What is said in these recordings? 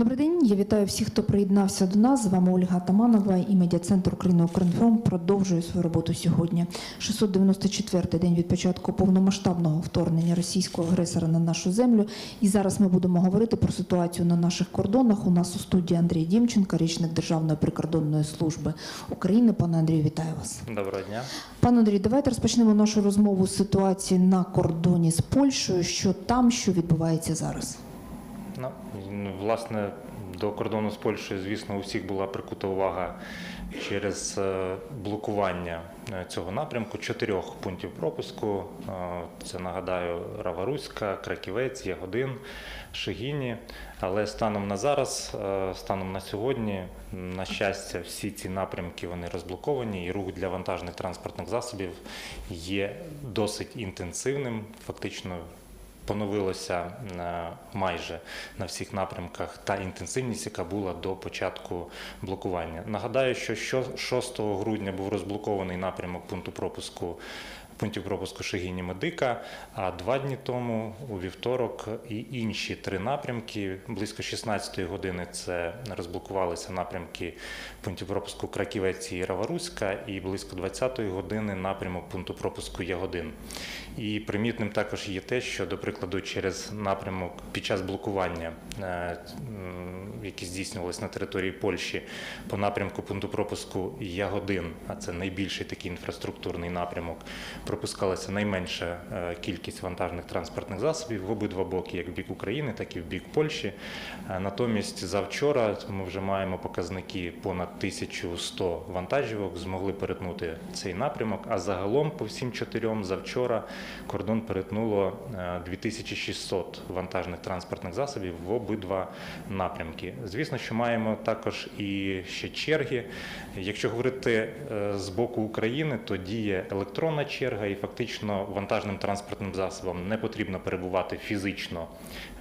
Добрий день. Я вітаю всіх, хто приєднався до нас. З вами Ольга Таманова і медіа-центр України «Укрінформ» продовжує свою роботу сьогодні. 694-й день від початку повномасштабного вторгнення російського агресора на нашу землю. І зараз ми будемо говорити про ситуацію на наших кордонах. У нас у студії Андрій Дімченко, річник Державної прикордонної служби України. Пане Андрію, вітаю вас. Доброго дня. Пане Андрій, давайте розпочнемо нашу розмову з ситуації на кордоні з Польщею. Що там, що відбувається зараз? Ну, власне, до кордону з Польщею, звісно, у всіх була прикута увага через е, блокування е, цього напрямку чотирьох пунктів пропуску. Е, Це нагадаю Раваруська, Краківець, Ягодин, Шигіні. Але станом на зараз, станом на сьогодні, на щастя, всі ці напрямки вони розблоковані, і рух для вантажних транспортних засобів є досить інтенсивним. Фактично поновилося е, майже на всіх напрямках та інтенсивність, яка була до початку блокування. Нагадаю, що що 6 грудня був розблокований напрямок пункту пропуску. Пунктів пропуску Шигіні Медика, а два дні тому, у вівторок, і інші три напрямки близько 16-ї години це розблокувалися напрямки пунктів пропуску Краківець і Раваруська, і близько 20-ї години напрямок пункту пропуску Ягодин. І примітним також є те, що, до прикладу, через напрямок під час блокування, е, які здійснювалися на території Польщі, по напрямку пункту пропуску Ягодин, а це найбільший такий інфраструктурний напрямок, пропускалася найменша е, кількість вантажних транспортних засобів в обидва боки, як в бік України, так і в бік Польщі. Е, Натомість завчора ми вже маємо показники понад 1100 вантажівок, змогли перетнути цей напрямок. А загалом по всім чотирьом завчора кордон перетнуло е, 2600 вантажних транспортних засобів в обидва напрямки. Звісно, що маємо також і ще черги. Якщо говорити е, з боку України, то діє електронна черга, і фактично вантажним транспортним засобам не потрібно перебувати фізично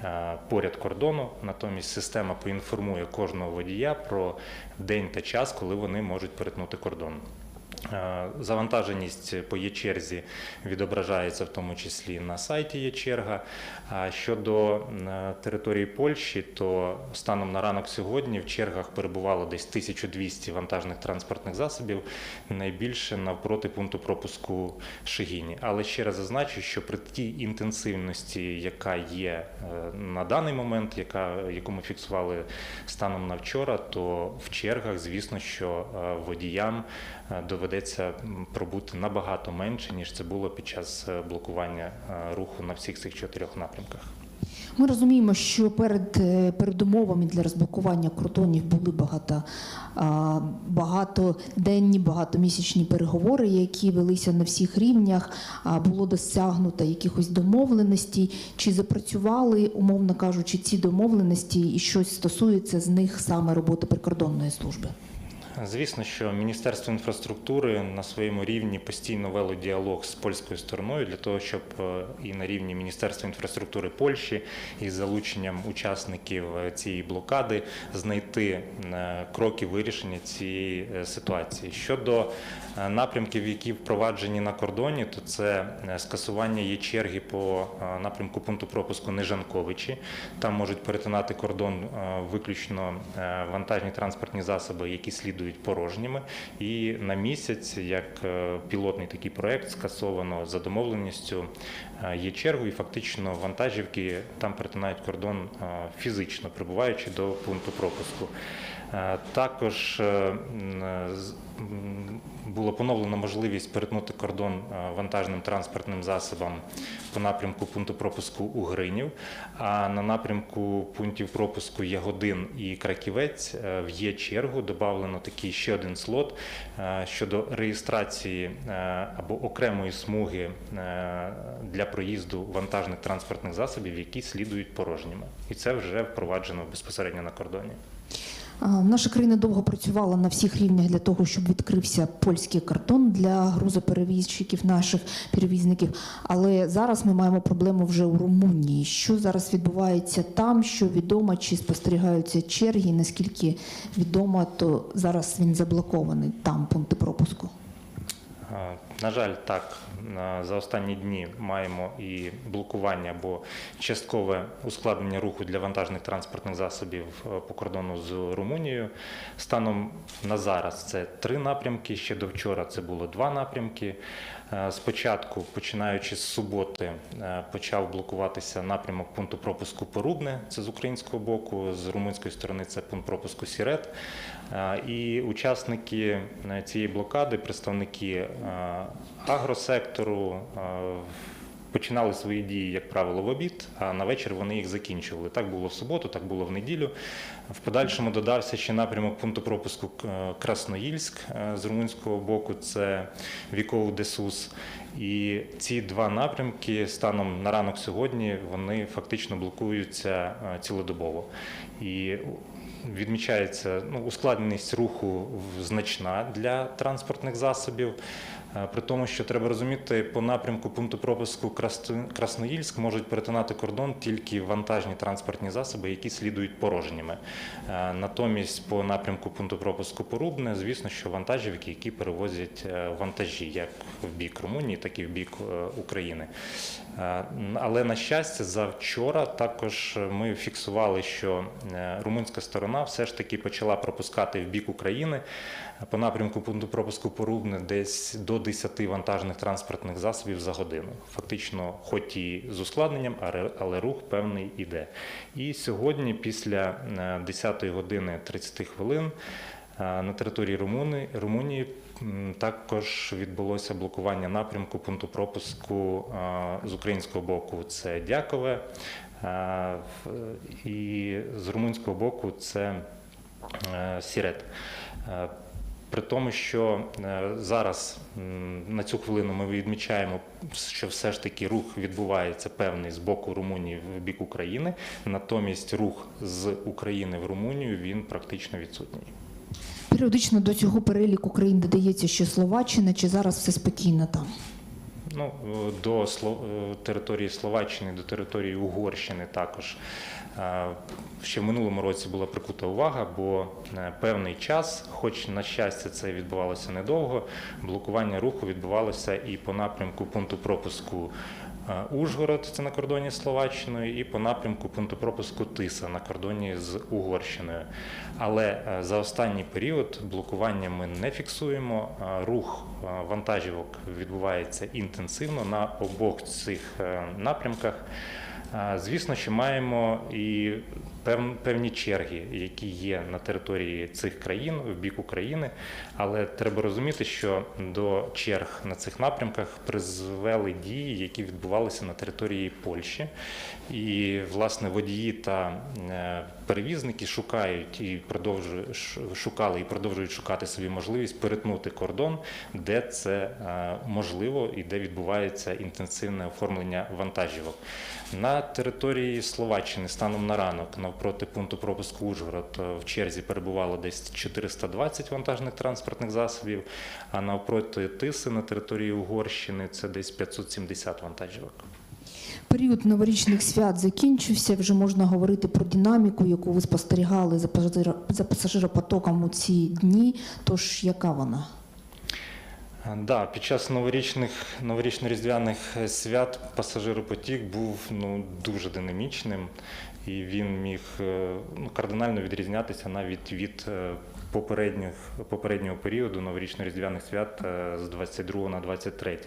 е, поряд кордону. Натомість система поінформує кожного водія про день та час, коли вони можуть перетнути кордон. Е, Завантаженість по є-черзі відображається в тому числі на сайті є-черга. А щодо е, території Польщі, то станом на ранок сьогодні в чергах перебувало десь 1200 вантажних транспортних засобів, найбільше навпроти пункту пропуску Шигіні. Але ще раз зазначу, що при тій інтенсивності, яка є е, на даний момент, яка, яку ми фіксували станом на вчора, то в чергах, звісно, що водіям доведеться пробути набагато менше, ніж це було під час е, блокування е, руху на всіх цих чотирьох напрямках. Ми розуміємо, що перед е, передумовами для розблокування кордонів були багато багатоденні, багатомісячні переговори, які велися на всіх рівнях. Було досягнуто якихось домовленостей. Чи запрацювали, умовно кажучи, ці домовленості, і щось стосується з них саме роботи прикордонної служби? Звісно, що Міністерство інфраструктури на своєму рівні постійно вело діалог з польською стороною для того, щоб е, і на рівні Міністерства інфраструктури Польщі із залученням учасників е, цієї блокади знайти е, кроки вирішення цієї ситуації. Щодо напрямків, які впроваджені на кордоні, то це скасування є черги по напрямку пункту пропуску Нежанковичі. Там можуть перетинати кордон виключно вантажні транспортні засоби, які слідують порожніми. І на місяць, як е, пілотний такий проект, скасовано за домовленістю е, є чергу, і фактично вантажівки там перетинають кордон е, фізично, прибуваючи до пункту пропуску. Е, Також е, м, було поновлено можливість перетнути кордон е, вантажним транспортним засобам по напрямку пункту пропуску Угринів, а на напрямку пунктів пропуску Ягодин і Краківець е, в є чергу додавлено такий ще один слот е, щодо реєстрації е, або окремої смуги е, для проїзду вантажних транспортних засобів, які слідують порожніми. І це вже впроваджено безпосередньо на кордоні. Наша країна довго працювала на всіх рівнях для того, щоб відкрився польський кордон для грузоперевізчиків, наших перевізників. Але зараз ми маємо проблему вже у Румунії. Що зараз відбувається там, що відомо, чи спостерігаються черги? Наскільки відомо, то зараз він заблокований там пункти пропуску. На жаль, так за останні дні маємо і блокування або часткове ускладнення руху для вантажних транспортних засобів е, по кордону з Румунією. Станом на зараз це три напрямки. Ще до вчора це було два напрямки. Е, Спочатку, починаючи з суботи, е, почав блокуватися напрямок пункту пропуску Порубне, це з українського боку, з румунської сторони це пункт пропуску Сірет. І учасники е, цієї блокади, представники е, агросектору, е, починали свої дії, як правило, в обід, а на вечір вони їх закінчували. Так було в суботу, так було в неділю. В подальшому додався ще напрямок пункту пропуску Красноїльськ з румунського боку, це Вікоу Десус. І ці два напрямки станом на ранок сьогодні вони фактично блокуються цілодобово. І відмічається ну, ускладненість руху значна для транспортних засобів. Е, При тому, що треба розуміти, по напрямку пункту пропуску Красноїльськ можуть перетинати кордон тільки вантажні транспортні засоби, які слідують порожніми. Е, Натомість по напрямку пункту пропуску Порубне, звісно, що вантажівки, які перевозять е, вантажі, як в бік Румунії, так і в бік України. Е, Але на щастя, завчора також ми фіксували, що е, румунська сторона все ж таки почала пропускати в бік України по напрямку пункту пропуску Порубне десь до 10 вантажних транспортних засобів за годину. Фактично, хоч і з ускладненням, але- рух певний іде. І сьогодні, після 10 години 30 хвилин, е, на території Румуни, Румунії також відбулося блокування напрямку пункту пропуску з українського боку. Це Дякове, і з румунського боку це е, Сірет. Е, При тому, що е, зараз на цю хвилину ми відмічаємо, що все ж таки рух відбувається певний з боку Румунії в бік України, натомість рух з України в Румунію він практично відсутній. Періодично до цього переліку країн додається ще Словаччина, чи зараз все спокійно там? Ну, е, до е, території Словаччини, до території Угорщини також. Е, Ще в минулому році була прикута увага, бо певний час, хоч на щастя це відбувалося недовго, блокування руху відбувалося і по напрямку пункту пропуску Ужгород, це на кордоні з Словаччиною, і по напрямку пункту пропуску Тиса на кордоні з Угорщиною. Але е, за останній період блокування ми не фіксуємо. Е, Рух е, вантажівок відбувається інтенсивно на обох цих е, напрямках. Е, Звісно, що маємо і певні черги, які є на території цих країн в бік України, але треба розуміти, що до черг на цих напрямках призвели дії, які відбувалися на території Польщі. І, власне, водії та е, перевізники шукають і продовжують шукали і продовжують шукати собі можливість перетнути кордон, де це е, можливо і де відбувається інтенсивне оформлення вантажівок. На території Словаччини станом на ранок навпроти пункту пропуску Ужгород е, в черзі перебувало десь 420 вантажних транспортних засобів, а навпроти Тиси на території Угорщини це десь 570 вантажівок. Період новорічних свят закінчився. Вже можна говорити про динаміку, яку ви спостерігали за пасажиро- за пасажиропотоком у ці дні. Тож яка вона? Да, під час новорічних новорічно-різдвяних е, свят пасажиропотік був ну дуже динамічним, і він міг е, ну, кардинально відрізнятися навіть від е, попередніх попереднього періоду новорічно-різдвяних свят е, з 22 на 23.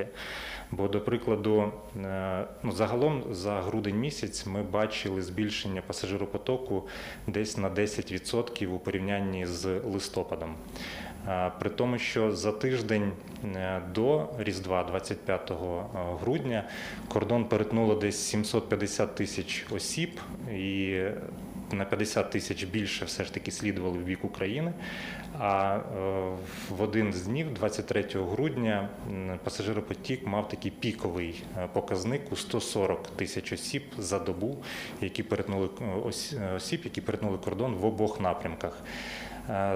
Бо, до прикладу, е, ну загалом за грудень місяць ми бачили збільшення пасажиропотоку десь на 10% у порівнянні з листопадом. При тому, що за тиждень е, до Різдва, 25 грудня, кордон перетнуло десь 750 тисяч осіб, і на 50 тисяч більше все ж таки слідували в бік України. А е, в один з днів, 23 грудня, пасажиропотік мав такий піковий е, показник у 140 тисяч осіб за добу, які перетнули е, ос- осіб, які перетнули кордон в обох напрямках.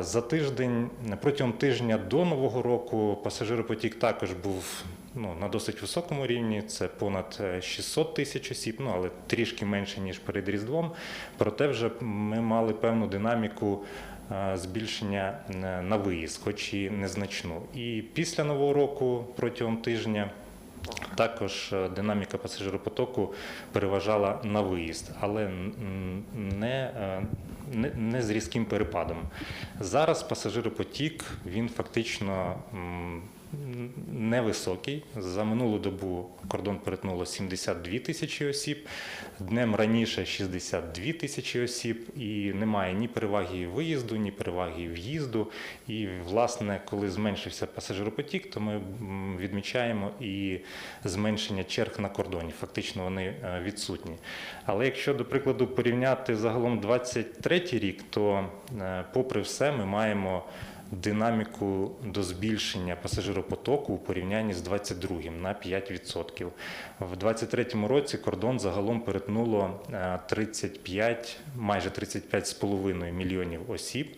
За тиждень протягом тижня до нового року пасажиропотік також був ну, на досить високому рівні. Це понад е, 600 тисяч осіб, ну але трішки менше ніж перед Різдвом. Проте вже ми мали певну динаміку. е, Збільшення е, на виїзд, хоч і незначну. І після нового року протягом тижня також е, динаміка пасажиропотоку переважала на виїзд, але не, е, не, не з різким перепадом. Зараз пасажиропотік він фактично невисокий. За минулу добу кордон перетнуло 72 тисячі осіб, днем раніше 62 тисячі осіб, і немає ні переваги виїзду, ні переваги в'їзду. І, власне, коли зменшився пасажиропотік, то ми відмічаємо і зменшення черг на кордоні. Фактично вони е, відсутні. Але якщо, до прикладу, порівняти загалом 23 рік, то, е, попри все, ми маємо динаміку до збільшення пасажиропотоку у порівнянні з 22-м на 5%. В 23-му році кордон загалом перетнуло е, 35, майже 35,5 мільйонів осіб.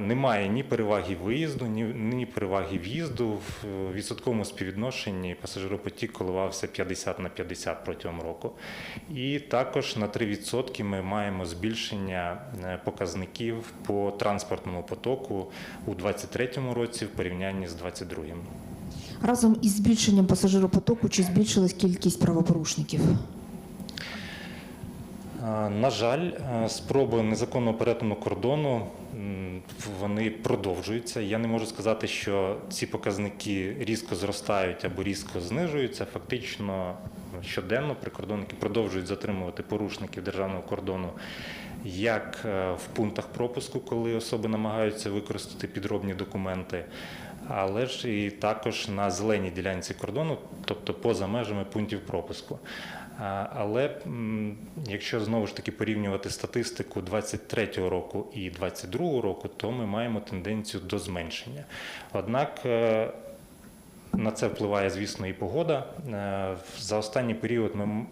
Немає ні переваги виїзду, ні, ні переваги в'їзду. В відсотковому співвідношенні пасажиропотік коливався 50 на 50 протягом року. І також на 3% ми маємо збільшення е, показників по транспортному потоку у 2023 році в порівнянні з 2022. Разом із збільшенням пасажиропотоку чи збільшилась кількість правопорушників? На жаль, е, спроби незаконного перетину кордону вони продовжуються. Я не можу сказати, що ці показники різко зростають або різко знижуються. Фактично щоденно прикордонники продовжують затримувати порушників державного кордону як е, в пунктах пропуску, коли особи намагаються використати підробні документи, але ж і також на зеленій ділянці кордону, тобто поза межами пунктів пропуску. Але якщо знову ж таки порівнювати статистику 23-го року і 22-го року, то ми маємо тенденцію до зменшення. Однак е, на це впливає, звісно, і погода. Е, За останній період ми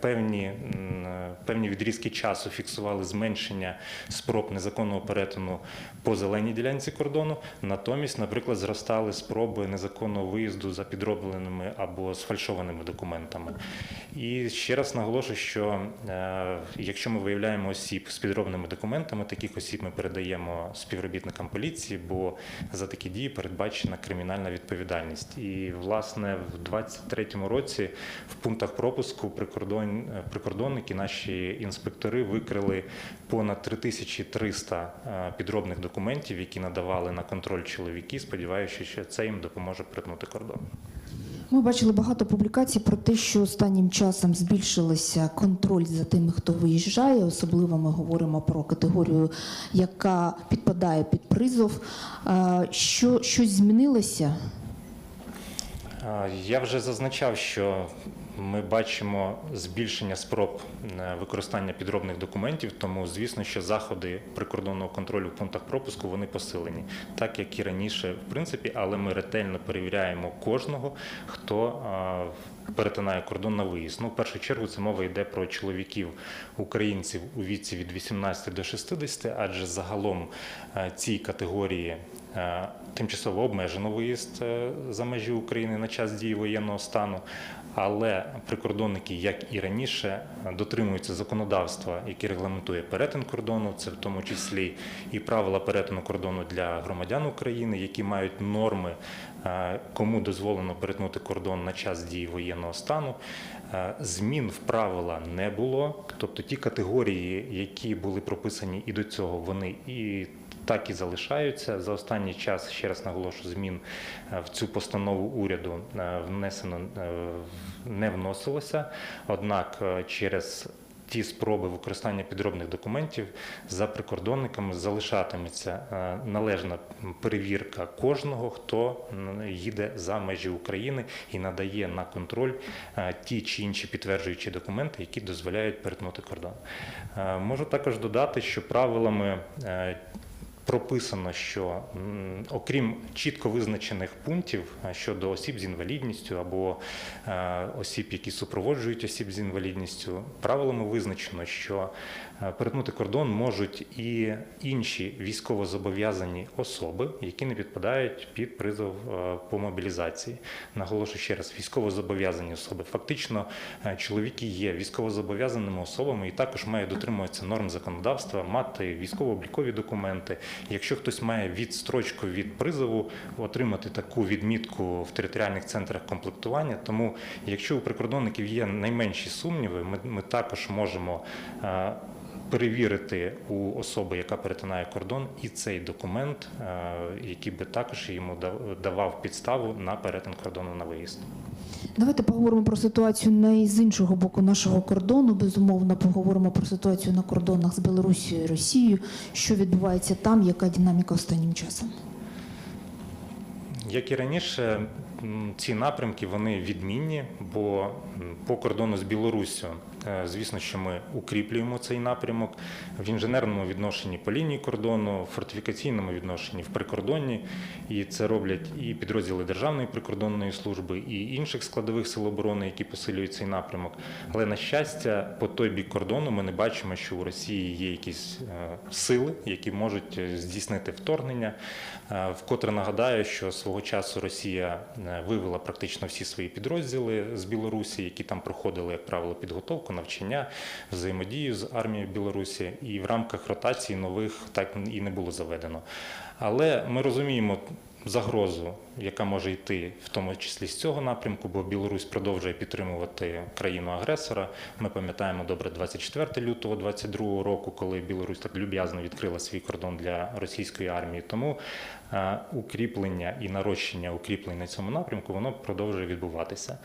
певні, певні відрізки часу фіксували зменшення спроб незаконного перетину по зеленій ділянці кордону. Натомість, наприклад, зростали спроби незаконного виїзду за підробленими або сфальшованими документами. І ще раз наголошую, що е, якщо ми виявляємо осіб з підробними документами, таких осіб ми передаємо співробітникам поліції, бо за такі дії передбачена кримінальна відповідальність. І власне в 2023 році в пунктах пропуску прикордон, е, прикордонники, наші інспектори викрили понад 3300 е, підробних документів, які надавали на контроль чоловіки, сподіваючись, що це їм допоможе притнути кордон. Ми бачили багато публікацій про те, що останнім часом збільшилося контроль за тими, хто виїжджає. Особливо ми говоримо про категорію, яка підпадає під призов. Що щось змінилося? Я вже зазначав, що ми бачимо збільшення спроб е, використання підробних документів, тому звісно, що заходи прикордонного контролю в пунктах пропуску вони посилені, так як і раніше, в принципі, але ми ретельно перевіряємо кожного, хто перетинає кордон на виїзд. Ну, в першу чергу це мова йде про чоловіків українців у віці від 18 до 60, адже загалом е, цій категорії е, тимчасово обмежено виїзд е, за межі України на час дії воєнного стану. Але прикордонники, як і раніше, дотримуються законодавства, яке регламентує перетин кордону. Це в тому числі і правила перетину кордону для громадян України, які мають норми, е, кому дозволено перетнути кордон на час дії воєнного стану. Е, Змін в правила не було. Тобто ті категорії, які були прописані і до цього, вони і так і залишаються. За останній час, ще раз наголошу, змін е, в цю постанову уряду е, внесено е, не вносилося. Однак через ті спроби використання підробних документів за прикордонниками залишатиметься належна перевірка кожного, хто їде за межі України і надає на контроль ті чи інші підтверджуючі документи, які дозволяють перетнути кордон. Можу також додати, що правилами прописано, що окрім чітко визначених пунктів е, щодо осіб з інвалідністю або е, осіб, які супроводжують осіб з інвалідністю, правилами визначено, що е, перетнути кордон можуть і інші військовозобов'язані особи, які не підпадають під призов по мобілізації. Наголошую ще раз, військовозобов'язані особи. Фактично, чоловіки є військовозобов'язаними особами і також мають дотримуватися норм законодавства, мати військово-облікові документи. Якщо хтось має відстрочку від призову, отримати таку відмітку в територіальних центрах комплектування. Тому, якщо у прикордонників є найменші сумніви, ми, ми також можемо. е, Перевірити у особи, яка перетинає кордон, і цей документ, е, який би також йому дав- давав підставу на перетин кордону на виїзд. Давайте поговоримо про ситуацію не з іншого боку нашого кордону. Безумовно, поговоримо про ситуацію на кордонах з Білорусією і Росією. Що відбувається там, яка динаміка останнім часом? Як і раніше, ці напрямки вони відмінні, бо по кордону з Білоруссю, звісно, що ми укріплюємо цей напрямок в інженерному відношенні по лінії кордону, в фортифікаційному відношенні в прикордонні, і це роблять і підрозділи Державної прикордонної служби, і інших складових сил оборони, які посилюють цей напрямок. Але на щастя, по той бік кордону ми не бачимо, що у Росії є якісь е, сили, які можуть е, здійснити вторгнення. Е, Вкотре нагадаю, що свого часу Росія е, вивела практично всі свої підрозділи з Білорусі, які там проходили, як правило, підготовку, навчання, взаємодію з армією Білорусі, і в рамках ротації нових так і не було заведено. Але ми розуміємо. Загрозу, яка може йти в тому числі з цього напрямку, бо Білорусь продовжує підтримувати країну-агресора. Ми пам'ятаємо добре 24 лютого 22 року, коли Білорусь так люб'язно відкрила свій кордон для російської армії. Тому е, укріплення і нарощення укріплень на цьому напрямку воно продовжує відбуватися.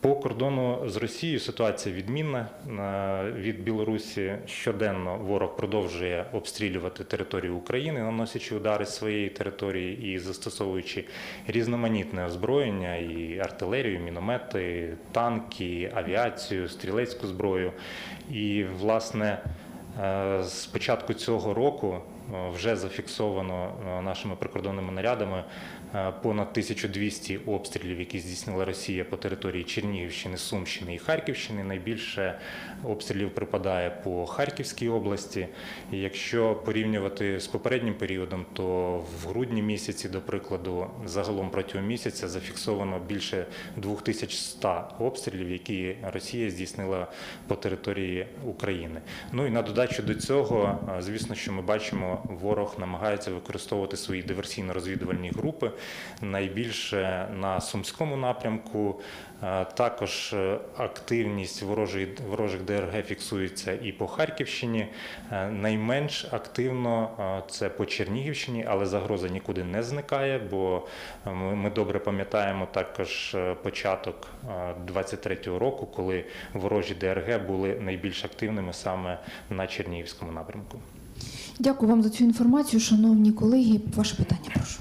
По кордону з Росією ситуація відмінна Е, від Білорусі. Щоденно ворог продовжує обстрілювати територію України, наносячи удари своєї території і застосовуючи різноманітне озброєння, і артилерію, міномети, танки, авіацію, стрілецьку зброю. І власне е, з початку цього року е, вже зафіксовано е, нашими прикордонними нарядами понад 1200 обстрілів, які здійснила Росія по території Чернігівщини, Сумщини і Харківщини. Найбільше обстрілів припадає по Харківській області. І якщо порівнювати з попереднім періодом, то в грудні місяці, до прикладу, загалом протягом місяця зафіксовано більше 2100 обстрілів, які Росія здійснила по території України. Ну і на додачу до цього, е, звісно, що ми бачимо, ворог намагається використовувати свої диверсійно-розвідувальні групи найбільше на сумському напрямку. Е, Також е, активність ворожої ворожих ДРГ фіксується і по Харківщині. Е, Найменш активно це по Чернігівщині, але загроза нікуди не зникає, бо ми добре пам'ятаємо також початок 23-го року, коли ворожі ДРГ були найбільш активними саме на Чернігівському напрямку. Дякую вам за цю інформацію, шановні колеги. Ваше питання, прошу.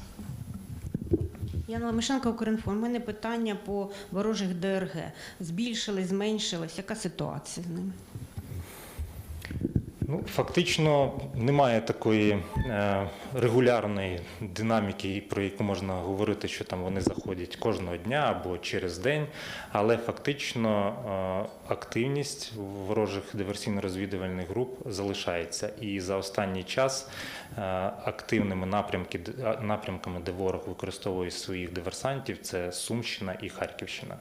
Яна Лемешенко, Укрінформ. У мене питання по ворожих ДРГ. Збільшились, зменшились? Яка ситуація з ними? Ну, фактично немає такої е, регулярної динаміки, про яку можна говорити, що там вони заходять кожного дня або через день. Але фактично е, активність ворожих диверсійно-розвідувальних груп залишається. І за останній час е, активними напрямки, напрямками, де ворог використовує своїх диверсантів, це Сумщина і Харківщина.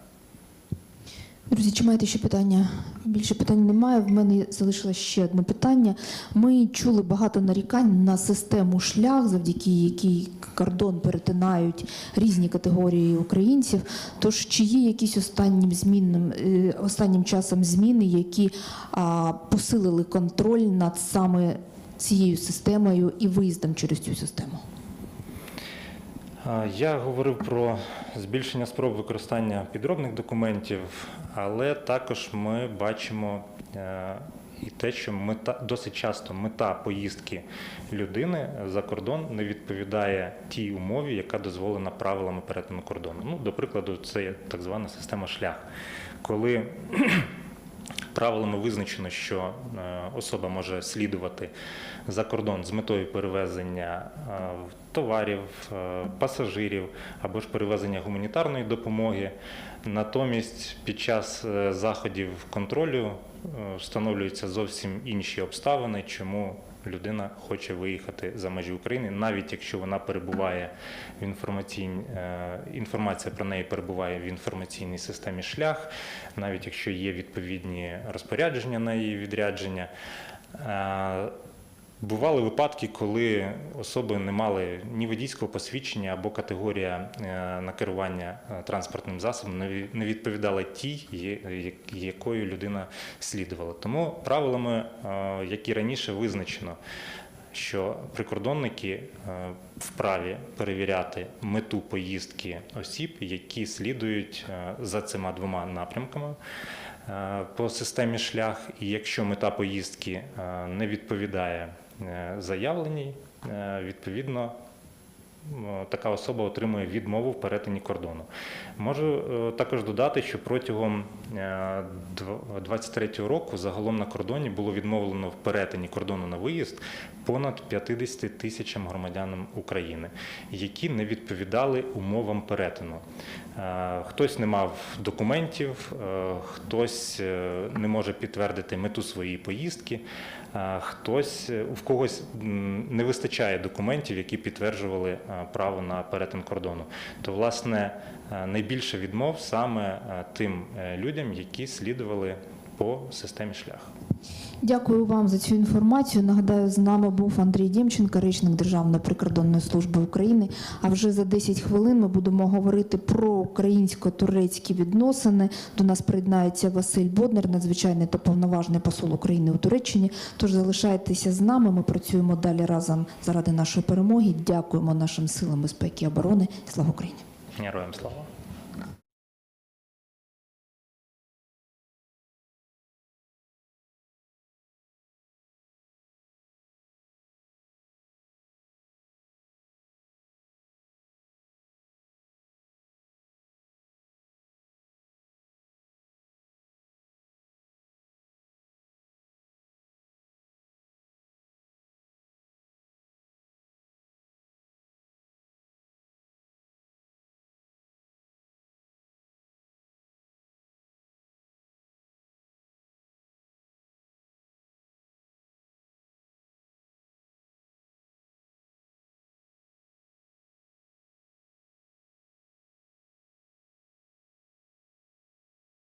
Друзі, чи маєте ще питання? Більше питань немає. В мене залишилось ще одне питання. Ми чули багато нарікань на систему шлях, завдяки якій кордон перетинають різні категорії українців. Тож чи є якісь останнім змінним е, останнім часом зміни, які а, посилили контроль над саме цією системою і виїздом через цю систему? Я говорив про збільшення спроб використання підробних документів, але також ми бачимо е, і те, що мета досить часто мета поїздки людини за кордон не відповідає тій умові, яка дозволена правилами перетину кордону. Ну, до прикладу, це так звана система шлях, коли Правилами визначено, що е, особа може слідувати за кордон з метою перевезення е, товарів, е, пасажирів або ж перевезення гуманітарної допомоги. Натомість під час заходів контролю встановлюються зовсім інші обставини, чому людина хоче виїхати за межі України, навіть якщо вона перебуває в інформаційній інформація про неї перебуває в інформаційній системі шлях, навіть якщо є відповідні розпорядження на її відрядження. Бували випадки, коли особи не мали ні водійського посвідчення або категорія е, на керування е, транспортним засобом не відповідала тій, якою людина слідувала. Тому правилами, е, які раніше визначено, що прикордонники вправі перевіряти мету поїздки осіб, які слідують за цими двома напрямками по системі шлях. І якщо мета поїздки не відповідає заявленій, е, відповідно. Така особа отримує відмову в перетині кордону. Можу е, також додати, що протягом 2023 року загалом на кордоні було відмовлено в перетині кордону на виїзд понад 50 тисячам громадянам України, які не відповідали умовам перетину. Е, Хтось не мав документів, е, хтось е, не може підтвердити мету своєї поїздки, хтось в когось не вистачає документів, які підтверджували право на перетин кордону. То, власне, найбільше відмов саме тим людям, які слідували по системі шлях. Дякую вам за цю інформацію. Нагадаю, з нами був Андрій Дємченко, речник Державної прикордонної служби України. А вже за 10 хвилин ми будемо говорити про українсько-турецькі відносини. До нас приєднається Василь Боднер, надзвичайний та повноважний посол України у Туреччині. Тож залишайтеся з нами. Ми працюємо далі разом заради нашої перемоги. Дякуємо нашим силам безпеки і оборони. Слава Україні! Героям слава!